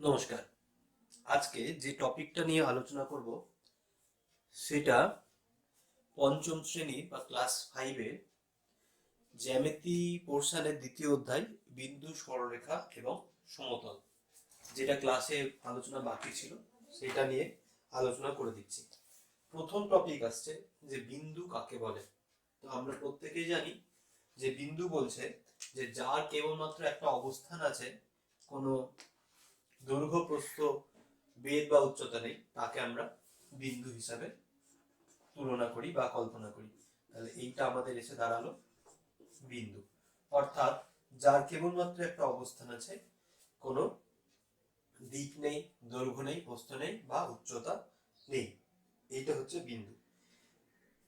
নমস্কার। আজকে যে টপিকটা নিয়ে আলোচনা করব, সেটা পঞ্চম শ্রেণি বা ক্লাস ফাইভের জ্যামিতি পোর্শনের দ্বিতীয় অধ্যায়, বিন্দু সরলরেখা এবং সমতল, যেটা ক্লাসে আলোচনা বাকি ছিল, সেটা নিয়ে আলোচনা করে দিচ্ছি। প্রথম টপিক আসছে যে বিন্দু কাকে বলে? তো আমরা প্রত্যেকেই জানি যে বিন্দু বলছে যে যার কেবলমাত্র একটা অবস্থান আছে কোনো দৈর্ঘ্য, প্রস্থ, বেদ বা উচ্চতা নেই। তাকে আমরা বিন্দু হিসাবে তুলনা করি বা কল্পনা করি। তাহলে এইটা আমাদের এসে দাঁড়াল বিন্দু। অর্থাৎ যার কেবলমাত্র একটা অবস্থান আছে, কোনো দিক নেই, দৈর্ঘ্য নেই, প্রস্থ নেই বা উচ্চতা নেই। এইটা হচ্ছে বিন্দু।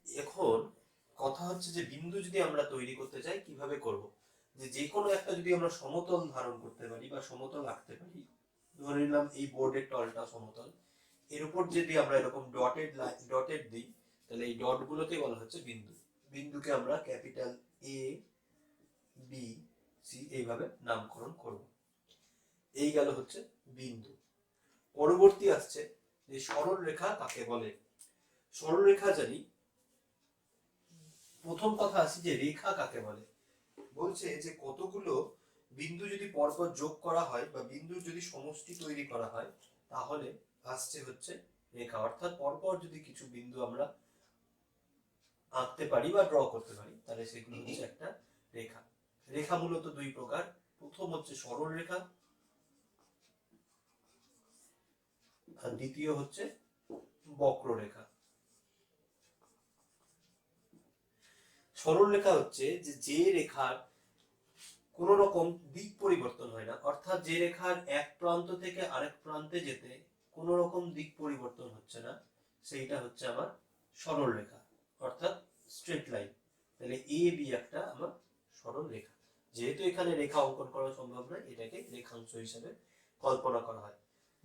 এখন কথা হচ্ছে যে বিন্দু যদি আমরা তৈরি করতে চাই, কীভাবে করব? যে যে কোনো একটা যদি আমরা সমতল ধারণ করতে পারি বা সমতল আঁকতে পারি ধরে নিলাম এই বোর্ডের তলটা সমতল। এর উপর যদি আমরা এরকম ডটেড লাইন ডটেড দিই, তাহলে এই ডট বলা হচ্ছে বিন্দু। বিন্দুকে আমরা ক্যাপিটাল এ বি সি এইভাবে নামকরণ করব। এই গেল হচ্ছে বিন্দু। পরবর্তী আসছে যে সরল রেখা কাকে বলে? সরল রেখা জানি, প্রথম কথা আসি যে রেখা কাকে বলে? বলছে যে কতগুলো বিন্দু যদি পরপর যোগ করা হয় বা বিন্দুর যদি সমষ্টি তৈরি করা হয়, তাহলে আসছে হচ্ছে রেখা। অর্থাৎ পরপর যদি কিছু বিন্দু আমরা আঁকতে পারি বা ড্র করতে পারি, তাহলে সেগুলো হচ্ছে একটা রেখা। রেখা মূলত দুই প্রকার। প্রথম হচ্ছে সরল রেখা, আর দ্বিতীয় হচ্ছে বক্ররেখা সরল রেখা হচ্ছে যে যে রেখার কোন রকম দিক পরিবর্তন হয় না। অর্থাৎ যে রেখার এক প্রান্ত থেকে আরেক প্রান্তে যেতে কোন রকম দিক পরিবর্তন হচ্ছে না, সেইটা হচ্ছে আমার সরল রেখা, অর্থাৎ স্ট্রেট লাইন তাহলে এ বি একটা আমার সরল রেখা। যেহেতু এখানে রেখা অঙ্কন করা সম্ভব নয়, এটাকে রেখাংশ হিসেবে কল্পনা করা হয়।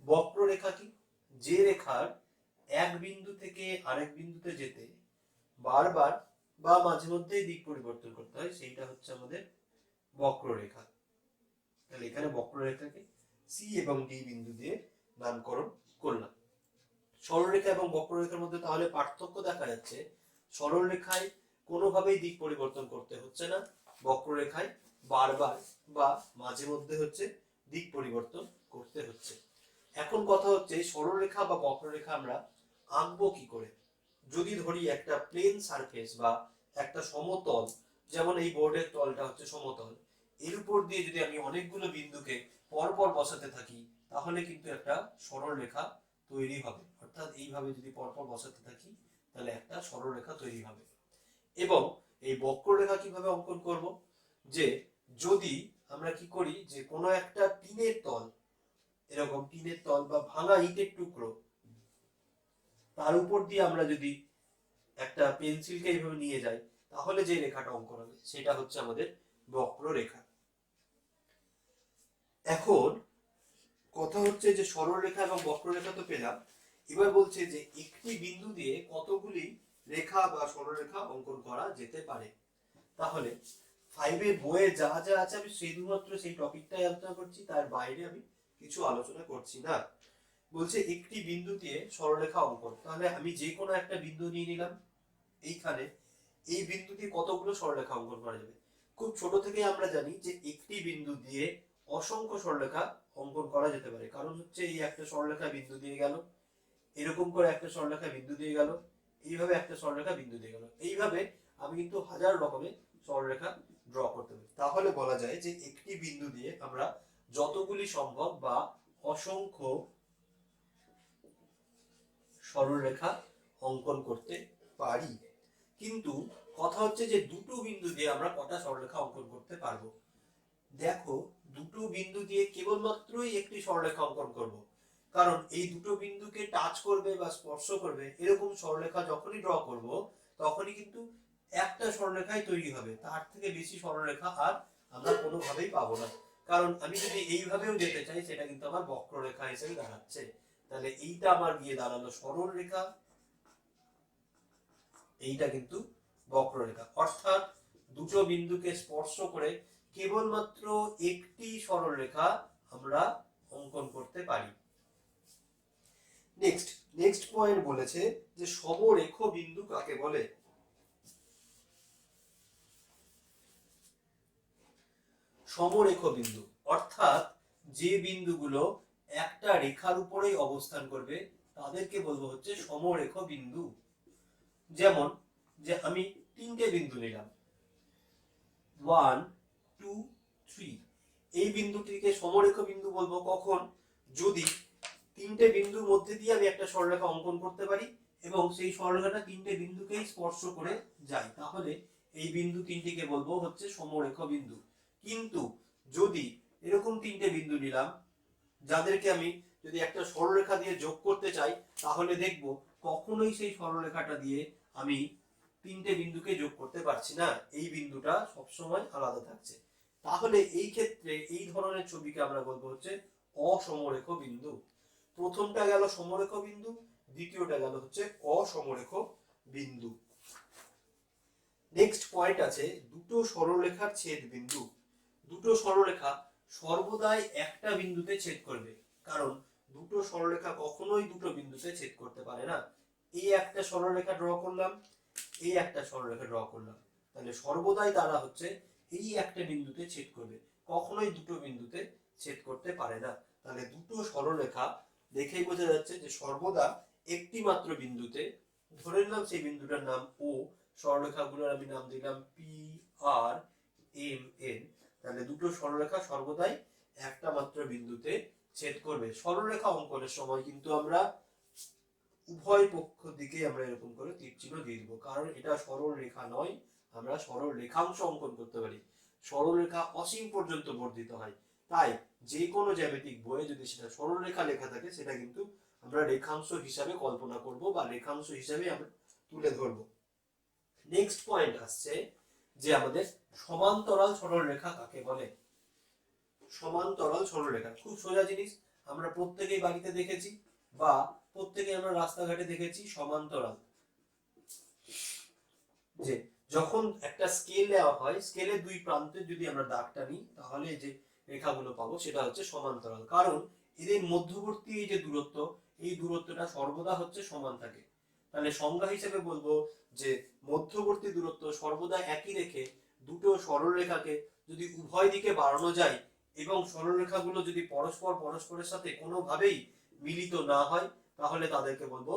বক্ররেখা কি? যে রেখার এক বিন্দু থেকে আরেক বিন্দুতে যেতে বারবার বা মাঝে মধ্যেই দিক পরিবর্তন করতে হয়, সেইটা হচ্ছে আমাদের বক্ররেখা। তাহলে এখানে বক্ররেখাকে সি এবং ডি বিন্দু দিয়ে নামকরণ করলাম। সরলরেখা এবং বক্ররেখার মধ্যে তাহলে পার্থক্য দেখা যাচ্ছে, সরলরেখায় কোনোভাবেই দিক পরিবর্তন করতে হচ্ছে না, বক্ররেখায় বারবার বা মাঝে মধ্যে হচ্ছে দিক পরিবর্তন করতে হচ্ছে। এখন কথা হচ্ছে, সরলরেখা বা বক্ররেখা আমরা আঁকবো কি করে? যদি ধরি একটা প্লেন সারফেস বা একটা সমতল, যেমন এই বোর্ডের তলটা হচ্ছে সমতল এর উপর দিয়ে যদি আমি অনেকগুলো বিন্দুকে পরপর বসাতে থাকি, তাহলে কিন্তু একটা সরল রেখা তৈরি হবে। অর্থাৎ এইভাবে যদি পরপর বসাতে থাকি, তাহলে একটা সরল রেখা তৈরি হবে। এবং এই বক্ররেখা কীভাবে অঙ্কন করব? যে যদি আমরা কি করি, যে কোনো একটা টিনের তল, এরকম টিনের তল বা ভাঙা ইটের টুকরো, তার উপর দিয়ে আমরা যদি একটা পেন্সিলকে এইভাবে নিয়ে যাই, তাহলে যে রেখাটা অঙ্কন হবে, সেটা হচ্ছে আমাদের বক্ররেখা। এখন কথা হচ্ছে যে সরলরেখা এবং বক্ররেখা তো পেলাম। এবার বলছে যে একটি বিন্দু দিয়ে কতগুলি রেখা বা সরলরেখা অঙ্কন করা যেতে পারে? তাহলে ফাইভের বইয়ে যা যা আছে আমি শুধুমাত্র সেই টপিকটাই আলোচনা করছি, তার বাইরে আমি কিছু আলোচনা করছি না। বলছে একটি বিন্দু দিয়ে সরলরেখা অঙ্কন। তাহলে আমি যে কোনো একটা বিন্দু নিয়ে নিলাম, এইখানে এই বিন্দু দিয়ে কতগুলো সরলরেখা অঙ্কন করা যাবে? খুব ছোট থেকে আমরা জানি যে একটি বিন্দু দিয়ে অসংখ্য সরলরেখা অঙ্কন করা যেতে পারে। কারণ হচ্ছে এই একটা সরলরেখা বিন্দু দিয়ে গেল, এরকম করে একটা সরলরেখা বিন্দু দিয়ে গেল, এইভাবে একটা সরলরেখা বিন্দু দিয়ে গেল। এইভাবে আমি কিন্তু হাজার রকমের সরলরেখা ড্র করতে পারি। তাহলে বলা যায় যে একটি বিন্দু দিয়ে আমরা যতগুলি সম্ভব বা অসংখ্য সরলরেখা অঙ্কন করতে পারি। কিন্তু কথা হচ্ছে যে দুটো বিন্দু দিয়ে আমরা কটা সরলরেখা অঙ্কন করতে পারব? দেখো, দুটো বিন্দু দিয়ে কেবলমাত্রই একটি সরলরেখা অঙ্কন করব। কারণ এই দুটো বিন্দুকে টাচ করবে বা স্পর্শ করবে, এরকম সরলরেখা যখনই ড্র করব, তখনই কিন্তু একটা সরলরেখাই তৈরি হবে। তার থেকে বেশি সরলরেখা আর আমরা কোনোভাবেই পাবো না। কারণ আমি যদি এইভাবেও যেতে চাই, সেটা কিন্তু আমার বক্ররেখা হিসেবে দাঁড়াচ্ছে। তাহলে এইটা আমার গিয়ে দাঁড়াল সরল রেখা, এইটা কিন্তু বক্ররেখা। অর্থাৎ দুটো বিন্দুকে স্পর্শ করে কেবলমাত্র একটি সরলরেখা আমরা অঙ্কন করতে পারি। নেক্সট নেক্সট পয়েন্ট বলেছে যে সমরেখ বিন্দু কাকে বলে? সমরেখ বিন্দু অর্থাৎ যে বিন্দুগুলো একটা রেখার উপরেই অবস্থান করবে, তাদেরকে বলব হচ্ছে সমরেখ বিন্দু যেমন, যে আমি তিনটে বিন্দু নিলাম। ওয়ান টু থ্রি এই বিন্দুটিকে সমরেখ বিন্দু বলব। কখন? যদি তিনটে বিন্দুর মধ্যে দিয়ে আমি একটা সরলরেখা অঙ্কন করতে পারি এবং সেই সরলরেখাটা তিনটে বিন্দুকেই স্পর্শ করে যায়, তাহলে এই বিন্দু তিনটিকে বলব হচ্ছে সমরেখ বিন্দু। কিন্তু যদি এরকম তিনটে বিন্দু নিলাম, যাদেরকে আমি যদি একটা সরলরেখা দিয়ে যোগ করতে চাই, তাহলে দেখব কখনোই সেই সরলরেখাটা দিয়ে আমি তিনটে বিন্দুকে যোগ করতে পারছি না। এই বিন্দুটা সবসময় আলাদা থাকছে। তাহলে এই ক্ষেত্রে এই ধরনের ছবিকে আমরা বলব হচ্ছে অসমরেখ বিন্দু প্রথমটা গেল সমরেখ বিন্দু দ্বিতীয়টা গেল হচ্ছে অসমরেখ বিন্দু নেক্সট পয়েন্ট আছে, দুটো সরলরেখার ছেদ বিন্দু দুটো সরলরেখা সর্বদাই একটা বিন্দুতে ছেদ করবে। কারণ দুটো সরলরেখা কখনোই দুটো বিন্দুতে ছেদ করতে পারে না। এই একটা সরলরেখা ড্র করলাম এই একটা সরলরেখা ড্র করলাম। তাহলে সর্বদাই তারা হচ্ছে এই একটা বিন্দুতে ছেদ করবে। কখনোই দুটো বিন্দুতে ছেদ করতে পারে না। তাহলে দুটো সরলরেখা দেখেই বোঝা যাচ্ছে যে সর্বদা একটি মাত্র বিন্দুতে, ধরে নিলাম সেই বিন্দুটার নাম ও সরলরেখাগুলোর আমি নাম দিলাম পি আর এম এন তাহলে দুটো সরলরেখা সর্বদাই একটা মাত্র বিন্দুতে ছেদ করবে। সরলরেখা অঙ্কনের সময় কিন্তু আমরা উভয় পক্ষ দিকে আমরা এরকম করে তীর চিহ্ন দিয়ে দিব। কারণ এটা সরল রেখা নয় আমরা সরল রেখাংশ অঙ্কন করতে পারি। সরল রেখা অসীম পর্যন্ত বর্ধিত হয়। তাই যে কোনো জ্যামিতিক বইয়ে যদি সেটা সরল রেখা লেখা থাকে, সেটা কিন্তু আমরা রেখাংশ হিসাবে কল্পনা করব বা রেখাংশ হিসাবে আমরা তুলে ধরব। নেক্সট পয়েন্ট আসছে যে আমাদের সমান্তরাল সরলরেখা কাকে বলে? সমান্তরাল সরলরেখা খুব সোজা জিনিস। আমরা প্রত্যেকেই বাড়িতে দেখেছি বা প্রত্যেকে আমরা রাস্তাঘাটে দেখেছি সমান্তরাল। যে যখন একটা স্কেল দেওয়া হয় স্কেলের দুই প্রান্তে যদি আমরা দাগটা নিই, তাহলে যে রেখাগুলো পাবো সেটা হচ্ছে সমান্তরাল। কারণ এদের মধ্যবর্তী এই যে দূরত্ব, এই দূরত্বটা সর্বদা হচ্ছে সমান থাকে। তাহলে সংজ্ঞা হিসেবে বলব যে মধ্যবর্তী দূরত্ব সর্বদা একই রেখে দুটো সরলরেখাকে যদি উভয় দিকে বাড়ানো যায় এবং সরলরেখাগুলো যদি পরস্পর পরস্পরের সাথে কোনোভাবেই মিলিত না হয়, তাহলে তাদেরকে বলব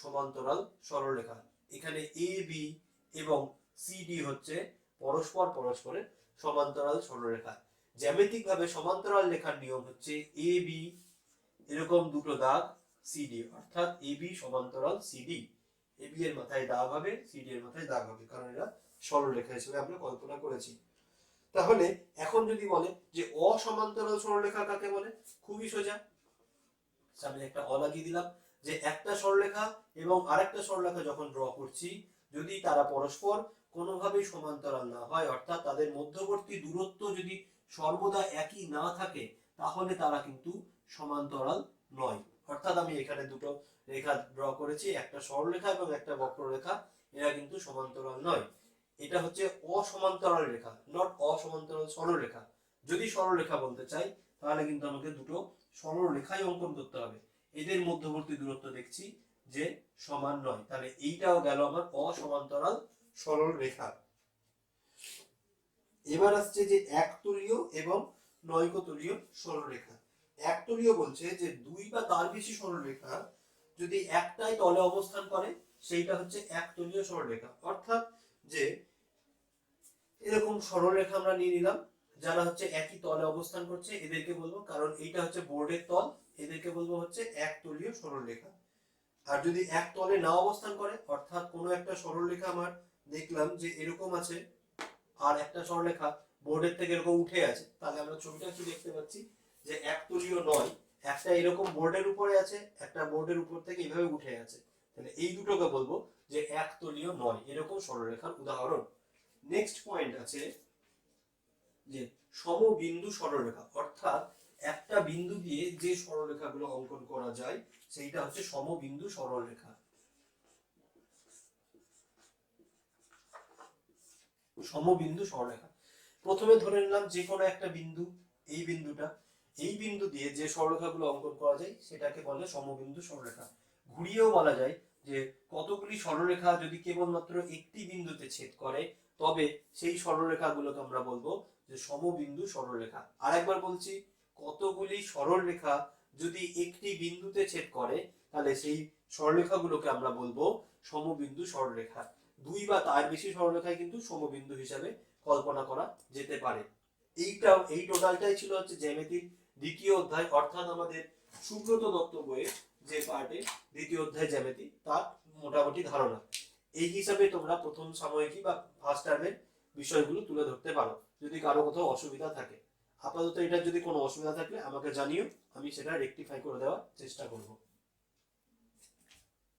সমান্তরাল সরলরেখা। এখানে এ বি এবং সিডি হচ্ছে পরস্পর পরস্পরের সমান্তরাল সরলরেখা। জ্যামিতিক ভাবে সমান্তরাল লেখার নিয়ম হচ্ছে এ বি এরকম দুটো দাগ সিডি অর্থাৎ এ বি সমান্তরাল সিডি এ বি এর মাথায় দাগ হবে সিডি এর মাথায় দাগ হবে, কারণ এরা সরলরেখা হিসেবে আমরা কল্পনা করেছি। তাহলে এখন যদি বলে যে অসমান্তরাল সরলরেখা কাকে বলে? খুবই সোজা। সামনে একটা অ লাগিয়ে দিলাম যে একটা সরলরেখা এবং আরেকটা সরলরেখা যখন ড্র করছি, যদি তারা পরস্পর কোনোভাবেই সমান্তরাল না হয়, অর্থাৎ তাদের মধ্যবর্তী দূরত্ব যদি সর্বদা একই না থাকে, তাহলে তারা কিন্তু সমান্তরাল নয়। অর্থাৎ আমি এখানে দুটো রেখা ড্র করেছি, একটা সরলরেখা এবং একটা বক্ররেখা, এরা কিন্তু সমান্তরাল নয়। এটা হচ্ছে অসমান্তরাল রেখা নট অসমান্তরাল সরলরেখা। যদি সরলরেখা বলতে চাই, তাহলে কিন্তু আমাকে দুটো সরল রেখাই অঙ্কন করতে হবে। এদের মধ্যবর্তী দূরত্ব দেখছি যে সমান নয়। তাহলে এইটাও গেল আমার অসমান্তরাল সরল রেখা। এবার আসছে যে একতলীয় এবং নৈকতলীয় সরলরেখা একতলীয় বলছে যে দুই বা তার বেশি সরলরেখা যদি একটাই তলে অবস্থান করে, সেইটা হচ্ছে একতলীয় সরলরেখা অর্থাৎ যে এরকম সরলরেখা আমরা নিয়ে নিলাম, যারা হচ্ছে একই তলে অবস্থান করছে, এদেরকে বলব কারণ এইটা হচ্ছে বোর্ডের তল, এদেরকে বলব হচ্ছে একতলীয় সরলরেখা আর যদি এক তলে না অবস্থান করে, অর্থাৎ কোনো একটা সরলরেখা আমার দেখলাম যে এরকম আছে। আর একটা সরলরেখা বোর্ডের থেকে এরকম উঠে আছে। তাহলে আমরা ছবিটা কি দেখতে পাচ্ছি? যে একতলীয় নয়, একটা এরকম বোর্ডের উপরে আছে, একটা বোর্ডের উপর থেকে এইভাবে উঠে আছে। তাহলে এই দুটোকে বলব যে একতলীয় নয়, এরকম সরলরেখার উদাহরণ। নেক্সট পয়েন্ট আছে যে সমবিন্দু সরলরেখা অর্থাৎ একটা বিন্দু দিয়ে যে সরলরেখাগুলো অঙ্কন করা যায়, সেইটা হচ্ছে সমবিন্দু সরলরেখা সমবিন্দু সরলরেখা প্রথমে ধরে নিলাম যে কোনো একটা বিন্দু, এই বিন্দুটা, এই বিন্দু দিয়ে যে সরলরেখাগুলো অঙ্কন করা যায়, সেটাকে বলে সমবিন্দু সরলরেখা ঘুরিয়েও বলা যায় যে কতগুলি সরলরেখা যদি কেবলমাত্র একটি বিন্দুতে ছেদ করে, তবে সেই সরলরেখাগুলোকে আমরা বলব যে সমবিন্দু সরলরেখা আর একবার বলছি, কতগুলি সরলরেখা যদি একটি বিন্দুতে ছেদ করে, তাহলে সেই সরলরেখাগুলোকে আমরা বলব সমবিন্দু সরলরেখা দুই বা তার বেশি সরলরেখায় কিন্তু সমবিন্দু হিসাবে কল্পনা করা যেতে পারে। এইটা এই টোটালটাই ছিল হচ্ছে জ্যামিতির দ্বিতীয় অধ্যায়, অর্থাৎ আমাদের সুব্রত দত্ত বইয়ের যে পার্টে দ্বিতীয় অধ্যায় জ্যামিতি, তার মোটামুটি ধারণা। এই হিসাবে তোমরা প্রথম সাময়িকী বা ফার্স্ট টার্মের বিষয়গুলো তুলে ধরতে পারো, যদি কারও কোথাও অসুবিধা থাকে। আপাতত এটা যদি কোনো অসুবিধা থাকলে আমাকে জানিও, আমি সেটা রেকটিফাই করে দেওয়ার চেষ্টা করব।